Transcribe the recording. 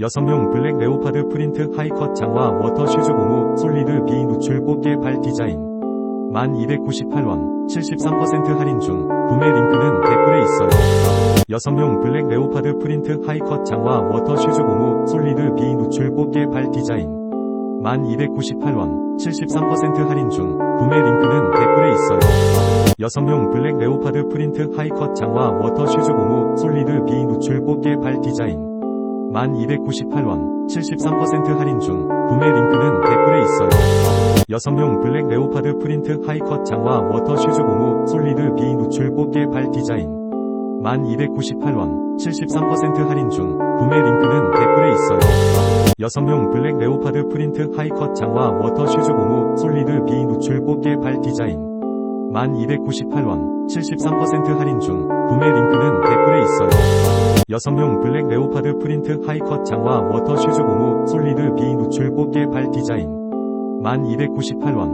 여성용 블랙 레오파드 프린트 하이컷 장화 워터 슈즈 고무 솔리드 비 누출 꽃게 발 디자인 1298원 73% 할인 중 구매 링크는 댓글에 있어요. 여성용 블랙 레오파드 프린트 하이컷 장화 워터 슈즈 고무 솔리드 비 누출 꽃게 발 디자인 1298원 73% 할인 중 구매 링크는 댓글에 있어요. 여성용 블랙 레오파드 프린트 하이컷 장화 워터 슈즈 고무 솔리드 비 누출 꽃게 발 디자인 1298원 73% 할인 중 구매 링크는 댓글에 있어요. 여성용 블랙 레오파드 프린트 하이컷 장화 워터 슈즈 고무 솔리드 비 누출 꽃게 발 디자인 1298원 73% 할인 중 구매 링크는 댓글에 있어요. 여성용 블랙 레오파드 프린트 하이컷 장화 워터 슈즈 고무 솔리드 비 누출 꽃게 발 디자인 1298원 73% 할인 중 여성용 블랙 레오파드 프린트 하이컷 장화 워터 슈즈 고무 솔리드 비 누출 꽃게 발 디자인. 1298원